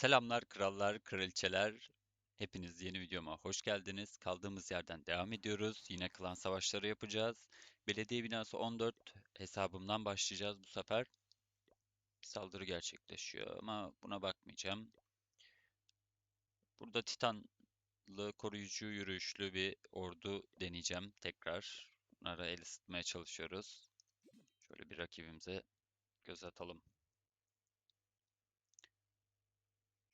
Selamlar krallar, kraliçeler. Hepiniz yeni videoma hoş geldiniz. Kaldığımız yerden devam ediyoruz. Yine klan savaşları yapacağız. Belediye binası 14 hesabımdan başlayacağız bu sefer. Bir saldırı gerçekleşiyor ama buna bakmayacağım. Burada Titanlı koruyucu yürüyüşlü bir ordu deneyeceğim tekrar. Bunlara el ısıtmaya çalışıyoruz. Şöyle bir rakibimize göz atalım.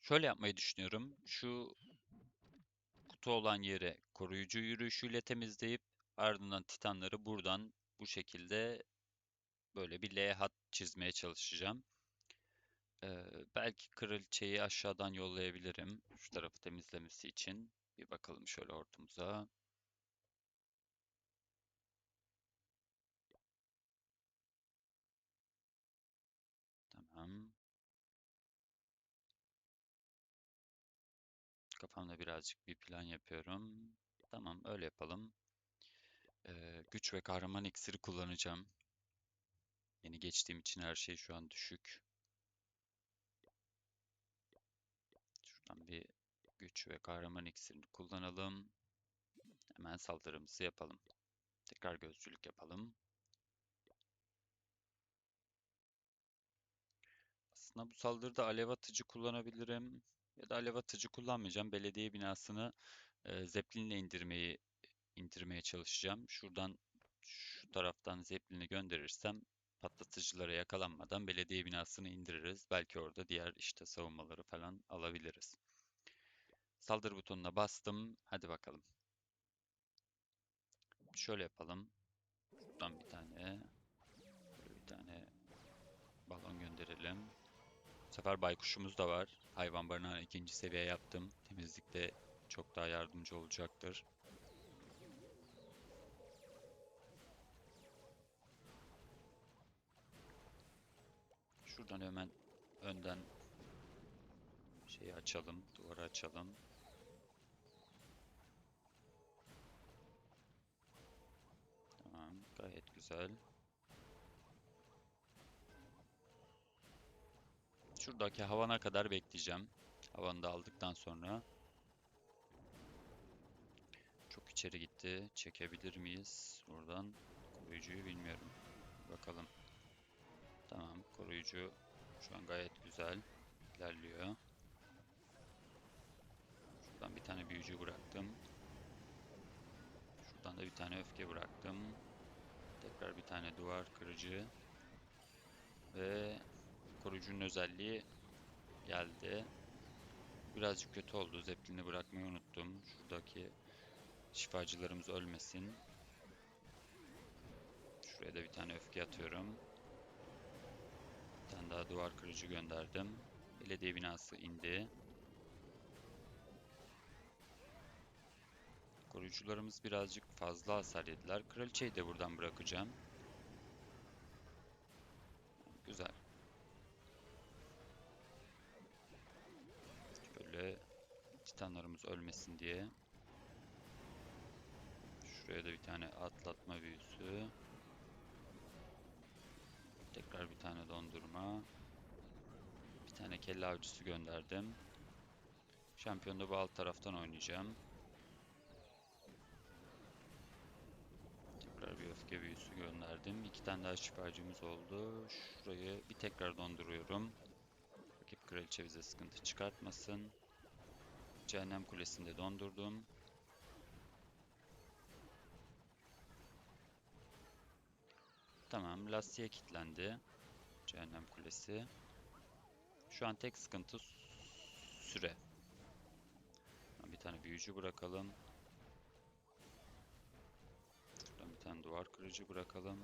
Şöyle yapmayı düşünüyorum. Şu kutu olan yere koruyucu yürüyüşüyle temizleyip ardından titanları buradan bu şekilde böyle bir L hat çizmeye çalışacağım. Ee, belki kraliçeyi aşağıdan yollayabilirim. Şu tarafı temizlemesi için. Bir bakalım şöyle ortumuza. Tamam. Kafamda birazcık bir plan yapıyorum. Tamam, öyle yapalım. Ee, güç ve kahraman iksiri kullanacağım. Yeni geçtiğim için her şey şu an düşük. Şuradan bir güç ve kahraman iksirini kullanalım. Hemen saldırımızı yapalım. Tekrar gözcülük yapalım. Aslında bu saldırıda alev atıcı kullanabilirim. Ya da alev atıcı kullanmayacağım. Belediye binasını e, Zeppelin'le indirmeyi indirmeye çalışacağım. Şuradan şu taraftan Zeppelin'i gönderirsem patlatıcılara yakalanmadan belediye binasını indiririz. Belki orada diğer işte savunmaları falan alabiliriz. Saldırı butonuna bastım. Hadi bakalım. Şöyle yapalım. Buradan bir tane bir tane balon gönderelim. Bu sefer baykuşumuz da var. Hayvan barınağı ikinci seviye yaptım. Temizlikte çok daha yardımcı olacaktır. Şuradan hemen önden şeyi açalım, duvarı açalım. Tamam, gayet güzel. Şuradaki havana kadar bekleyeceğim. Havanı da aldıktan sonra çok içeri gitti. Çekebilir miyiz? Buradan koruyucuyu bilmiyorum. Bakalım. Tamam, koruyucu şu an gayet güzel ilerliyor. Şuradan bir tane büyücü bıraktım. Şuradan da bir tane öfke bıraktım. Tekrar bir tane duvar kırıcı. Ve koruyucunun özelliği geldi. Birazcık kötü oldu. Zeppelin'i bırakmayı unuttum. Şuradaki şifacılarımız ölmesin. Şuraya da bir tane öfke atıyorum. Bir tane daha duvar kırıcı gönderdim. Belediye binası indi. Koruyucularımız birazcık fazla hasar yediler. Kraliçeyi de buradan bırakacağım. Titanlarımız ölmesin diye. Şuraya da bir tane atlatma büyüsü. Tekrar bir tane dondurma. Bir tane kelle avcısı gönderdim. Şampiyonda bu alt taraftan oynayacağım. Tekrar bir öfke büyüsü gönderdim. İki tane daha şifacımız oldu. Şurayı bir tekrar donduruyorum. Rakip kraliçe bize sıkıntı çıkartmasın. Cehennem kulesini de dondurdum. Tamam, lastiğe kilitlendi. Cehennem kulesi. Şu an tek sıkıntı süre. Bir tane büyücü bırakalım. Şuradan bir tane duvar kırıcı bırakalım.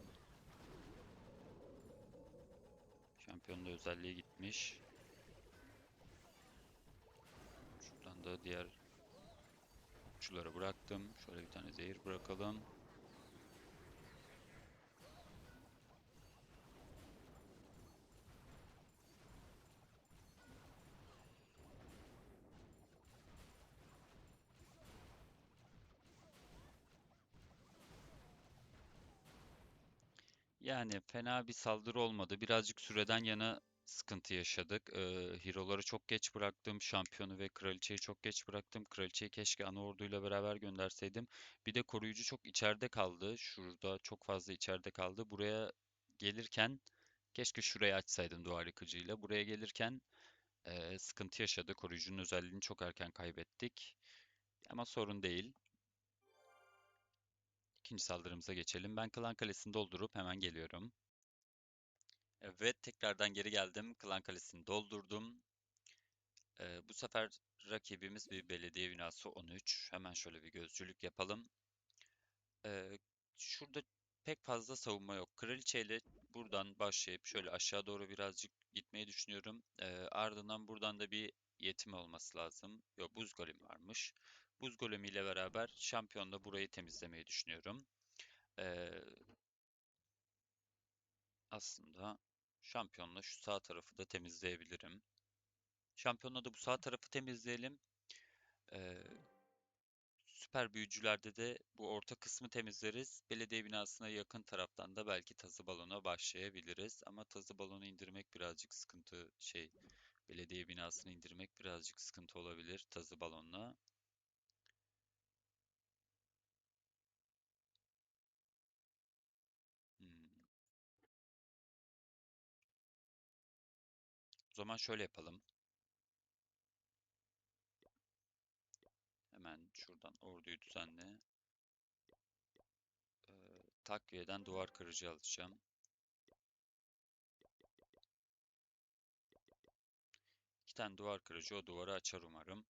Şampiyonda özelliği gitmiş. Şuradan da diğer uçları bıraktım. Şöyle bir tane zehir bırakalım. Yani fena bir saldırı olmadı. Birazcık süreden yana sıkıntı yaşadık. Ee, hero'ları çok geç bıraktım. Şampiyonu ve kraliçeyi çok geç bıraktım. Kraliçeyi keşke ana orduyla beraber gönderseydim. Bir de koruyucu çok içeride kaldı. Şurada çok fazla içeride kaldı. Buraya gelirken keşke şurayı açsaydım duvar yıkıcıyla. Buraya gelirken ee, sıkıntı yaşadı. Koruyucunun özelliğini çok erken kaybettik. Ama sorun değil. İkinci saldırımıza geçelim. Ben Klan Kalesi'ni doldurup hemen geliyorum. Evet, tekrardan geri geldim. Klan Kalesi'ni doldurdum. Ee, bu sefer rakibimiz bir belediye binası 13. Hemen şöyle bir gözcülük yapalım. Ee, şurada pek fazla savunma yok. Kraliçeyle buradan başlayıp şöyle aşağı doğru birazcık gitmeyi düşünüyorum. Ee, ardından buradan da bir yetim olması lazım. Yok, buz golemi varmış. Buz golemi ile beraber şampiyonla burayı temizlemeyi düşünüyorum. Ee, aslında şampiyonla şu sağ tarafı da temizleyebilirim. Şampiyonla da bu sağ tarafı temizleyelim. Ee, süper büyücülerde de bu orta kısmı temizleriz. Belediye binasına yakın taraftan da belki tazı balona başlayabiliriz. Ama tazı balonu indirmek birazcık sıkıntı şey. Belediye binasını indirmek birazcık sıkıntı olabilir tazı balonla. O zaman şöyle yapalım. Hemen şuradan orduyu düzenle. Ee, takviyeden duvar kırıcı alacağım. İki tane duvar kırıcı o duvarı açar umarım.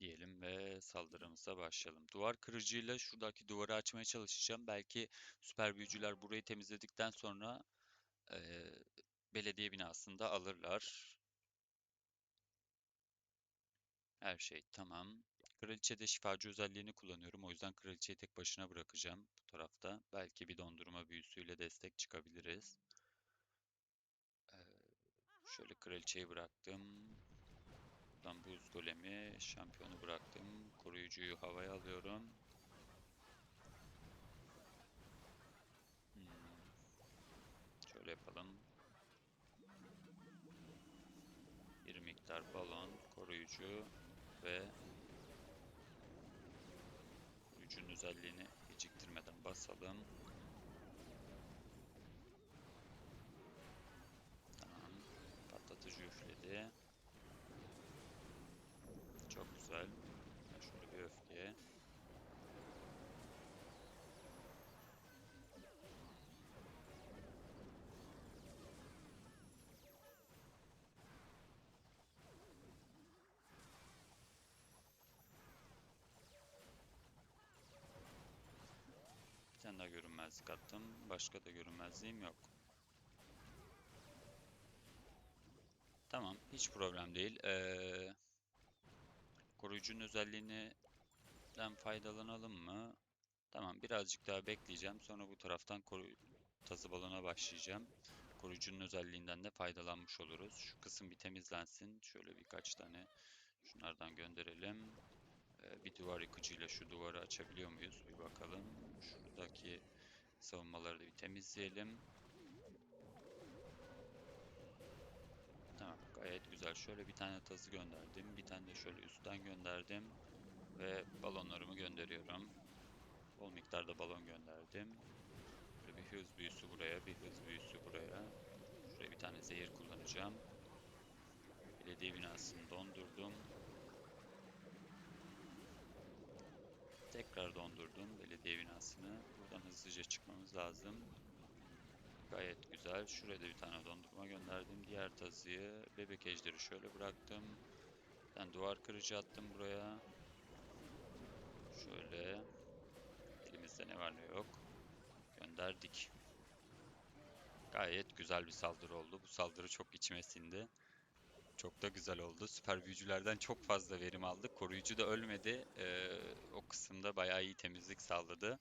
Diyelim ve saldırımıza başlayalım. Duvar kırıcıyla şuradaki duvarı açmaya çalışacağım. Belki süper büyücüler burayı temizledikten sonra eee, belediye binasında alırlar. Her şey tamam. Kraliçede şifacı özelliğini kullanıyorum. O yüzden kraliçeyi tek başına bırakacağım bu tarafta. Belki bir dondurma büyüsüyle destek çıkabiliriz. Eee, şöyle kraliçeyi bıraktım. Buradan buz golemi, şampiyonu bıraktım. Koruyucuyu havaya alıyorum. Hmm, şöyle yapalım. Miktar balon, koruyucu ve koruyucunun özelliğini geciktirmeden basalım. Tamam. Patlatıcı üfledi. Çok güzel. Şöyle bir öfke. Bir tane daha görünmezlik attım. Başka da görünmezliğim yok. Tamam, hiç problem değil. Ee, koruyucunun özelliğinden faydalanalım mı? Tamam, birazcık daha bekleyeceğim. Sonra bu taraftan tazı balona başlayacağım. Koruyucunun özelliğinden de faydalanmış oluruz. Şu kısım bir temizlensin. Şöyle birkaç tane şunlardan gönderelim. Ee, bir duvar yıkıcıyla şu duvarı açabiliyor muyuz? Bir bakalım. Şuradaki savunmaları da bir temizleyelim. Tamam, gayet güzel. Şöyle bir tane tazı gönderdim. Bir tane de şöyle üstten gönderdim. Ve balonlarımı gönderiyorum. Bol miktarda balon gönderdim. Böyle bir hız büyüsü buraya, bir hız büyüsü buraya. Şuraya bir tane zehir kullanacağım. Belediye binasını dondurdum. Tekrar dondurdum belediye binasını. Buradan hızlıca çıkmamız lazım. Gayet güzel. Şuraya da bir tane dondurma gönderdim. Diğer tazıyı bebek ejderi şöyle bıraktım. Ben duvar kırıcı attım buraya. Şöyle. Elimizde ne var ne yok. Gönderdik. Gayet güzel bir saldırı oldu. Bu saldırı çok içime sindi. Çok da güzel oldu. Süper büyücülerden çok fazla verim aldık. Koruyucu da ölmedi. Ee, o kısımda bayağı iyi temizlik sağladı.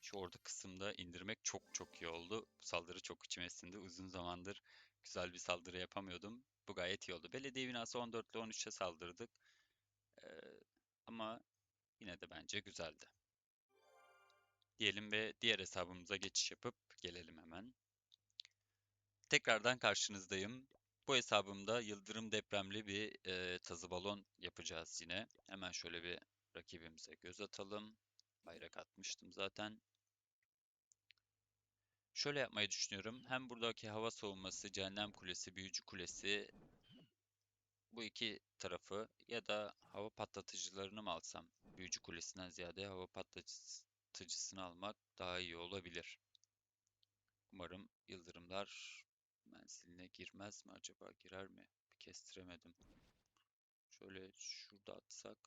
Şu orta kısımda indirmek çok çok iyi oldu. Bu saldırı çok içime sindi. Uzun zamandır güzel bir saldırı yapamıyordum. Bu gayet iyi oldu. Belediye binası 14 ile 13'e saldırdık. Ee, ama yine de bence güzeldi. Diyelim ve diğer hesabımıza geçiş yapıp gelelim hemen. Tekrardan karşınızdayım. Bu hesabımda yıldırım depremli bir e, tazı balon yapacağız yine. Hemen şöyle bir rakibimize göz atalım. Bayrak atmıştım zaten. Şöyle yapmayı düşünüyorum. Hem buradaki hava savunması, cehennem kulesi, büyücü kulesi bu iki tarafı ya da hava patlatıcılarını mı alsam? Büyücü kulesinden ziyade hava patlatıcısını almak daha iyi olabilir. Umarım yıldırımlar menziline girmez mi acaba? Girer mi? Bir kestiremedim. Şöyle şurada atsak.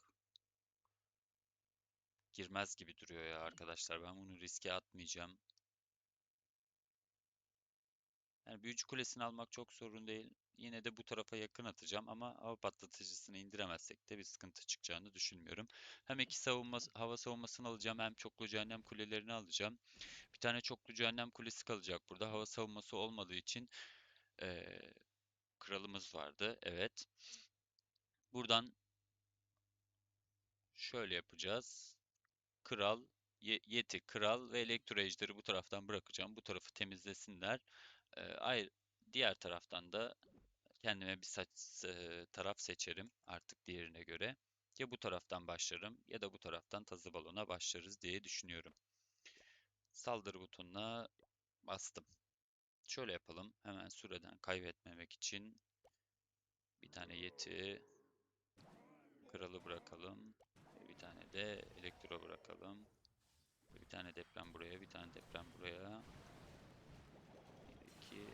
Girmez gibi duruyor ya arkadaşlar. Ben bunu riske atmayacağım. Yani büyücü kulesini almak çok sorun değil. Yine de bu tarafa yakın atacağım ama hava patlatıcısını indiremezsek de bir sıkıntı çıkacağını düşünmüyorum. Hem iki savunma, hava savunmasını alacağım hem çoklu cehennem kulelerini alacağım. Bir tane çoklu cehennem kulesi kalacak burada. Hava savunması olmadığı için eee, kralımız vardı. Evet. Buradan şöyle yapacağız. Kral, Ye- Yeti, Kral ve Elektro Ejderi bu taraftan bırakacağım. Bu tarafı temizlesinler. Ee, ayrı, diğer taraftan da kendime bir saç, taraf seçerim artık diğerine göre. Ya bu taraftan başlarım ya da bu taraftan tazı balona başlarız diye düşünüyorum. Saldırı butonuna bastım. Şöyle yapalım. Hemen süreden kaybetmemek için bir tane Yeti, Kralı bırakalım. Bir tane de elektro bırakalım. Bir tane deprem buraya, bir tane deprem buraya. 2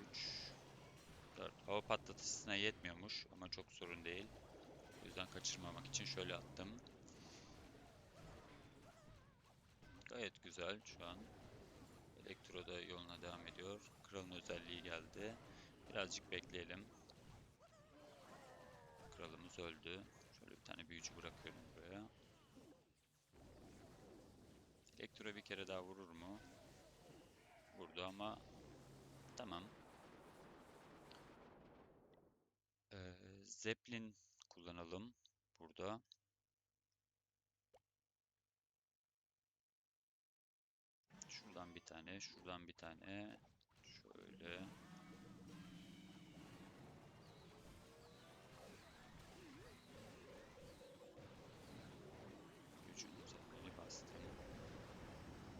3 4 Hava patlatıcısına yetmiyormuş ama çok sorun değil. O yüzden kaçırmamak için şöyle attım. Gayet güzel şu an. Elektro da yoluna devam ediyor. Kralın özelliği geldi. Birazcık bekleyelim. Kralımız öldü. Şöyle bir tane büyücü bırakıyorum buraya. Elektro bir kere daha vurur mu? Vurdu ama tamam. Ee, Zeppelin kullanalım burada. Şuradan bir tane, şuradan bir tane. Şöyle. Gücün özelliğini bastım.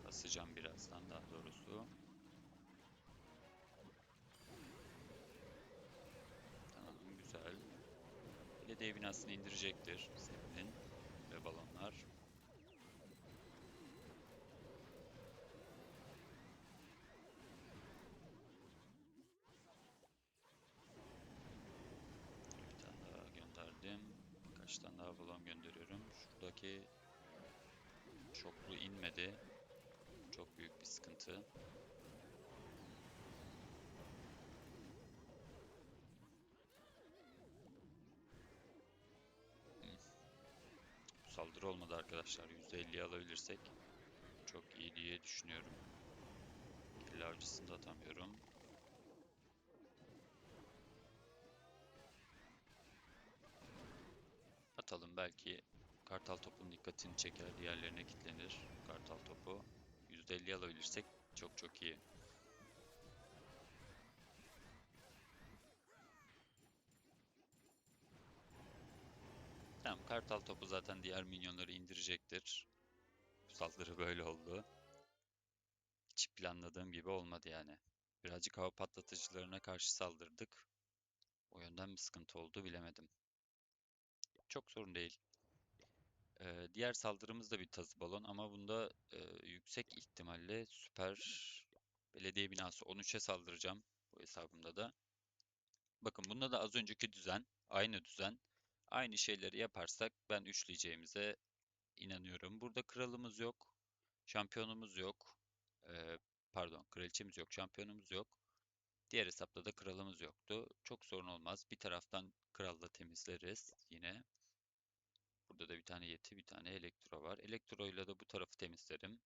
Basacağım birazdan daha doğrusu. Tamam, güzel. Belediye binasını indirecektir Zeppelin ve balonlar. Bir tane daha gönderdim. Birkaç tane daha balon gönderiyorum. Şuradaki çoklu inmedi. Çok büyük bir sıkıntı. Saldırı olmadı arkadaşlar. %50 alabilirsek çok iyi diye düşünüyorum. Kelle avcısını da atamıyorum. Atalım belki kartal topun dikkatini çeker, diğerlerine kilitlenir kartal topu. %50 alabilirsek çok çok iyi. Kartal topu zaten diğer minyonları indirecektir. Saldırı böyle oldu. Hiç planladığım gibi olmadı yani. Birazcık hava patlatıcılarına karşı saldırdık. O yönden bir sıkıntı oldu bilemedim. Çok sorun değil. Ee, diğer saldırımız da bir tazı balon ama bunda e, yüksek ihtimalle süper belediye binası 13'e saldıracağım bu hesabımda da. Bakın bunda da az önceki düzen, aynı düzen. Aynı şeyleri yaparsak ben üçleyeceğimize inanıyorum. Burada kralımız yok, şampiyonumuz yok. Ee, pardon, kraliçemiz yok, şampiyonumuz yok. Diğer hesapta da kralımız yoktu. Çok sorun olmaz. Bir taraftan kralla temizleriz yine. Burada da bir tane yeti, bir tane elektro var. Elektro ile de bu tarafı temizlerim.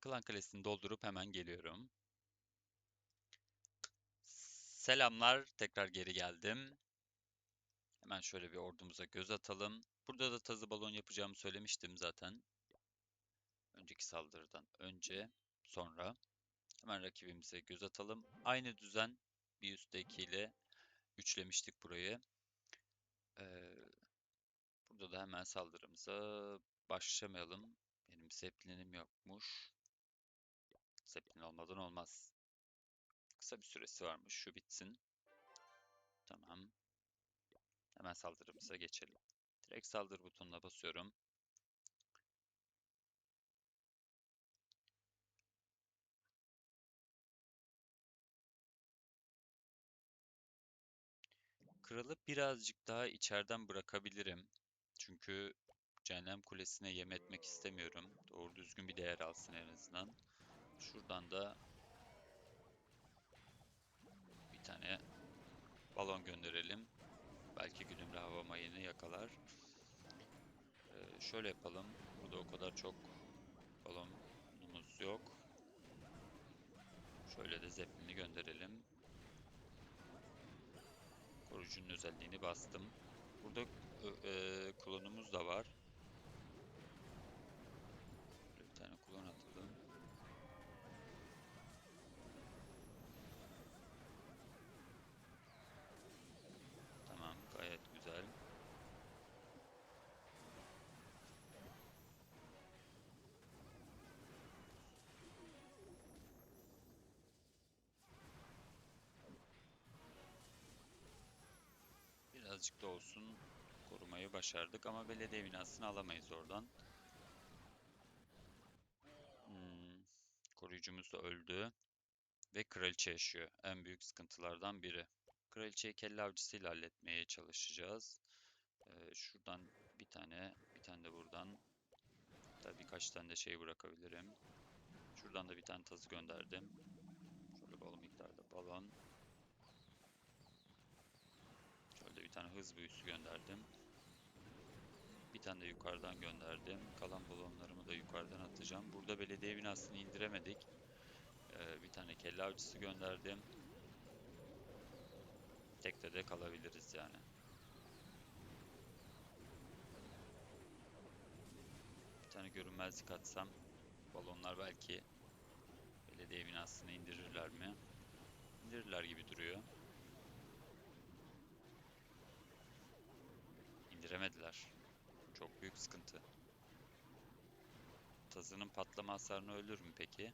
Klan kalesini doldurup hemen geliyorum. Selamlar, tekrar geri geldim. Hemen şöyle bir ordumuza göz atalım. Burada da tazı balon yapacağımı söylemiştim zaten. Önceki saldırıdan önce, sonra hemen rakibimize göz atalım. Aynı düzen bir üsttekiyle üçlemiştik burayı. Ee, burada da hemen saldırımıza başlamayalım. Benim zeplinim yokmuş. Zeplin olmadan olmaz. Kısa bir süresi varmış. Şu bitsin. Tamam. Hemen saldırımıza geçelim. Direkt saldır butonuna basıyorum. Kralı birazcık daha içeriden bırakabilirim. Çünkü Cehennem Kulesi'ne yem etmek istemiyorum. Doğru düzgün bir değer alsın en azından. Şuradan da tane balon gönderelim. Belki güdümlü hava mayını yakalar. Ee, şöyle yapalım. Burada o kadar çok balonumuz yok. Şöyle de zeplini gönderelim. Koruyucunun özelliğini bastım. Burada e, klonumuz da var. Birazcık da olsun korumayı başardık ama belediye binasını alamayız oradan. Hmm, koruyucumuz da öldü. Ve kraliçe yaşıyor. En büyük sıkıntılardan biri. Kraliçeyi kelle avcısıyla halletmeye çalışacağız. Ee, şuradan bir tane, bir tane de buradan. Hatta birkaç tane de şey bırakabilirim. Şuradan da bir tane tazı gönderdim. Şöyle bol miktarda balon. Şöyle bir tane hız büyüsü gönderdim. Bir tane de yukarıdan gönderdim. Kalan balonlarımı da yukarıdan atacağım. Burada belediye binasını indiremedik. Ee, bir tane kelle avcısı gönderdim. Tekte de kalabiliriz yani. Bir tane görünmezlik atsam balonlar belki belediye binasını indirirler mi? İndirirler gibi duruyor. İndiremediler. Çok büyük sıkıntı. Tazının patlama hasarını ölür mü peki?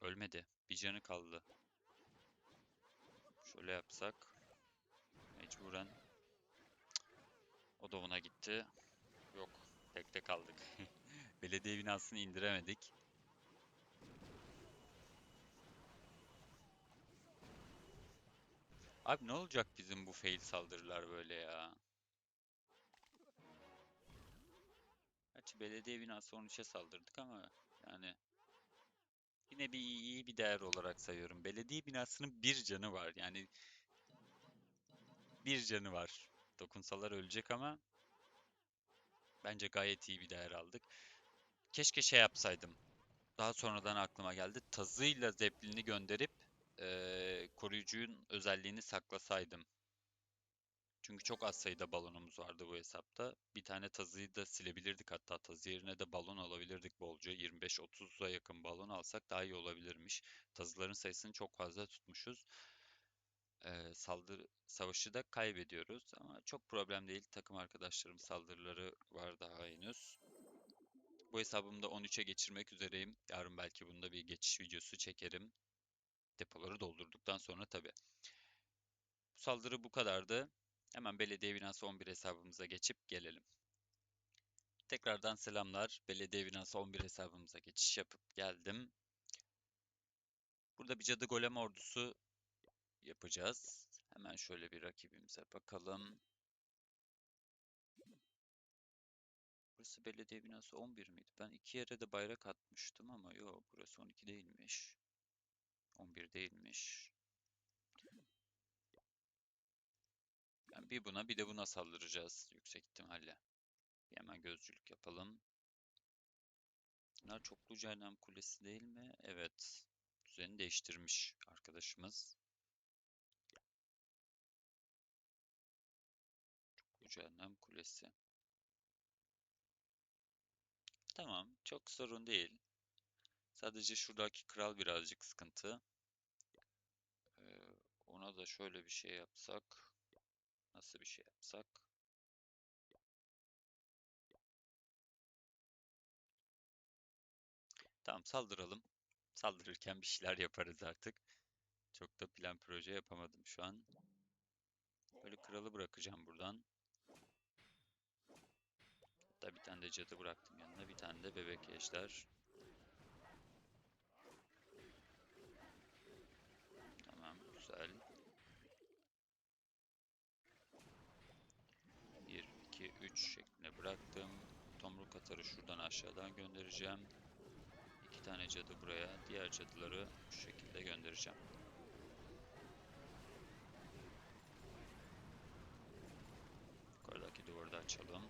Ölmedi. Bir canı kaldı. Şöyle yapsak. Mecburen. O da ona gitti. Yok. Tekte kaldık. Belediye binasını indiremedik. Abi ne olacak bizim bu fail saldırılar böyle ya? Gerçi belediye binası 13'e saldırdık ama yani yine bir iyi bir değer olarak sayıyorum. Belediye binasının bir canı var. Yani bir canı var. Dokunsalar ölecek ama bence gayet iyi bir değer aldık. Keşke şey yapsaydım. Daha sonradan aklıma geldi. Tazıyla zeplini gönderip eee koruyucunun özelliğini saklasaydım. Çünkü çok az sayıda balonumuz vardı bu hesapta. Bir tane tazıyı da silebilirdik hatta tazı yerine de balon alabilirdik bolca. 25-30'a yakın balon alsak daha iyi olabilirmiş. Tazıların sayısını çok fazla tutmuşuz. Ee, saldırı savaşı da kaybediyoruz ama çok problem değil. Takım arkadaşlarım saldırıları var daha henüz. Bu hesabımı da 13'e geçirmek üzereyim. Yarın belki bunda bir geçiş videosu çekerim. Depoları doldurduktan sonra tabii. Bu saldırı bu kadardı. Hemen belediye binası 11 hesabımıza geçip gelelim. Tekrardan selamlar. Belediye binası 11 hesabımıza geçiş yapıp geldim. Burada bir cadı golem ordusu yapacağız. Hemen şöyle bir rakibimize bakalım. Burası belediye binası 11 miydi? Ben iki yere de bayrak atmıştım ama yok burası 12 değilmiş. 11 değilmiş. Yani bir buna bir de buna saldıracağız yüksek ihtimalle. Bir hemen gözcülük yapalım. Bunlar çoklu cehennem kulesi değil mi? Evet. Düzeni değiştirmiş arkadaşımız. cehennem kulesi. Tamam, çok sorun değil. Sadece şuradaki kral birazcık sıkıntı. Ee, ona da şöyle bir şey yapsak. Nasıl bir şey yapsak? Tamam saldıralım. Saldırırken bir şeyler yaparız artık. Çok da plan proje yapamadım şu an. Böyle kralı bırakacağım buradan. Hatta bir tane de cadı bıraktım yanına. Bir tane de bebek ejder. Tamam güzel. 1, 2, 3 şeklinde bıraktım. Tomruk atarı şuradan aşağıdan göndereceğim. İki tane cadı buraya. Diğer cadıları şu şekilde göndereceğim. Yukarıdaki duvarı da açalım.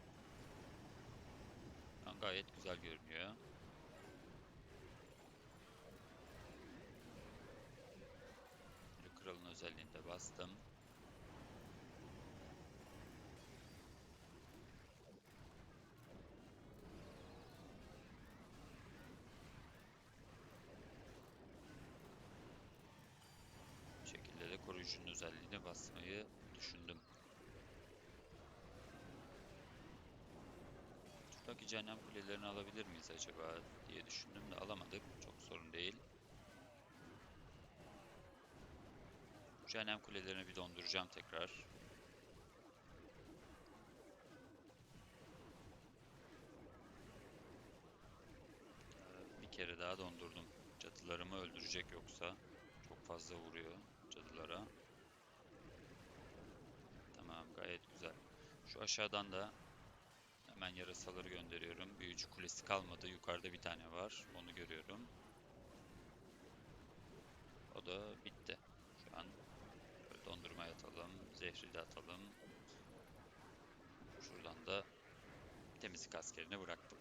An gayet güzel görünüyor. Kralın özelliğini de bastım. Bu şekilde de koruyucunun özelliğini basmayı düşündüm. Şuradaki cehennem kulelerini alabilir miyiz acaba diye düşündüm de alamadık. Çok sorun değil. Cehennem kulelerini bir donduracağım tekrar. Ee, Bir kere daha dondurdum. Cadılarımı öldürecek yoksa. Çok fazla vuruyor cadılara. Tamam gayet güzel. Şu aşağıdan da hemen yarasaları gönderiyorum. Büyücü kulesi kalmadı. Yukarıda bir tane var. Onu görüyorum. O da bitti. Şu an dondurma atalım. Zehri de atalım. Şuradan da temizlik askerini bıraktım.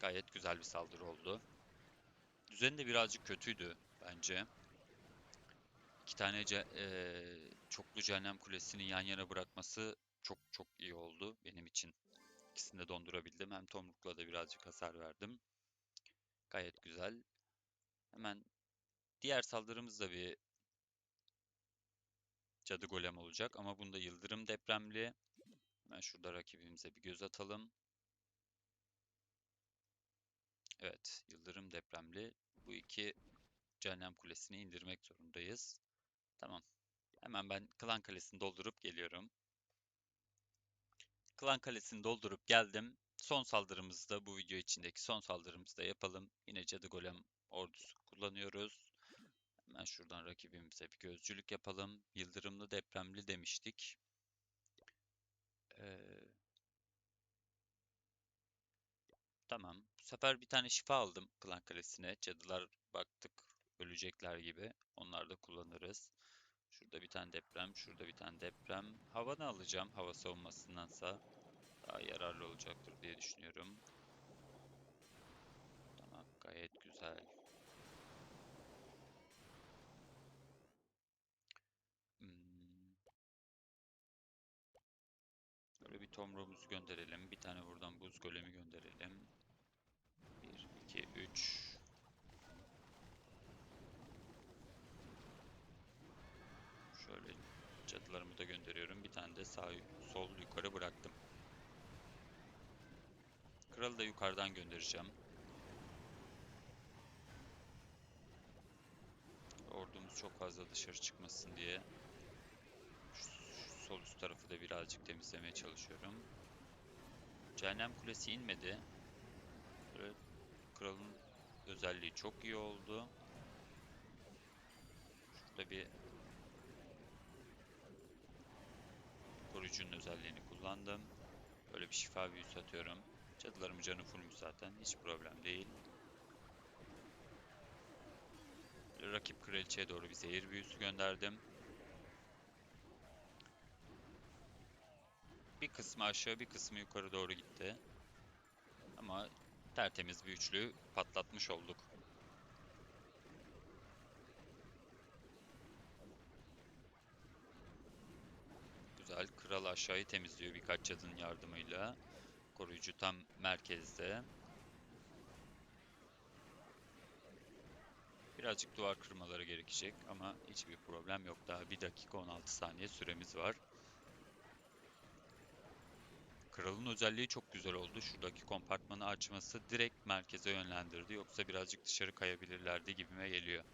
Gayet güzel bir saldırı oldu. Düzeni de birazcık kötüydü bence. İki tane ce- eee, çoklu cehennem kulesini yan yana bırakması çok çok iyi oldu benim için. İkisini de dondurabildim. Hem tomrukla da birazcık hasar verdim. Gayet güzel. Hemen diğer saldırımız da bir cadı golem olacak ama bunda yıldırım depremli. Hemen şurada rakibimize bir göz atalım. Evet, yıldırım depremli. Bu iki cehennem kulesini indirmek zorundayız. Tamam. Hemen ben klan kalesini doldurup geliyorum. Klan kalesini doldurup geldim. Son saldırımızı da bu video içindeki son saldırımızı da yapalım. Yine cadı golem ordusu kullanıyoruz. Hemen şuradan rakibimize bir gözcülük yapalım. Yıldırımlı depremli demiştik. Ee, tamam. Bu sefer bir tane şifa aldım klan kalesine. Cadılar baktık ölecekler gibi. Onları da kullanırız. Şurada bir tane deprem, şurada bir tane deprem. Havanı alacağım hava savunmasındansa daha yararlı olacaktır diye düşünüyorum. Tamam, gayet güzel. Hmm. Böyle bir tomruğumuzu gönderelim. Bir tane buradan buz golemi gönderelim. 1, 2, 3. Şöyle cadılarımı da gönderiyorum. Bir tane de sağ sol yukarı bıraktım. Kralı da yukarıdan göndereceğim. Ordumuz çok fazla dışarı çıkmasın diye şu, şu sol üst tarafı da birazcık temizlemeye çalışıyorum. Cehennem Kulesi inmedi. Böyle kralın özelliği çok iyi oldu. Şurada bir koruyucunun özelliğini kullandım. Böyle bir şifa büyüsü atıyorum. Cadılarımın canı fullmüş zaten. Hiç problem değil. Rakip kraliçeye doğru bir zehir büyüsü gönderdim. Bir kısmı aşağı bir kısmı yukarı doğru gitti. Ama tertemiz bir üçlü patlatmış olduk. Güzel. Kral aşağıyı temizliyor birkaç cadının yardımıyla. Koruyucu tam merkezde. Birazcık duvar kırmaları gerekecek ama hiçbir problem yok. Daha 1 dakika 16 saniye süremiz var. Kralın özelliği çok güzel oldu. Şuradaki kompartmanı açması direkt merkeze yönlendirdi. Yoksa birazcık dışarı kayabilirlerdi gibime geliyor.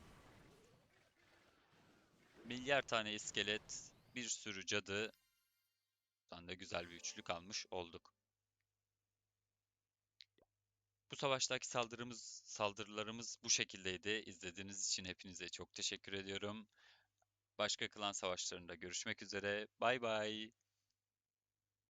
Milyar tane iskelet, bir sürü cadı. Buradan da güzel bir üçlük almış olduk. Bu savaştaki saldırımız, saldırılarımız bu şekildeydi. İzlediğiniz için hepinize çok teşekkür ediyorum. Başka klan savaşlarında görüşmek üzere. Bay bay.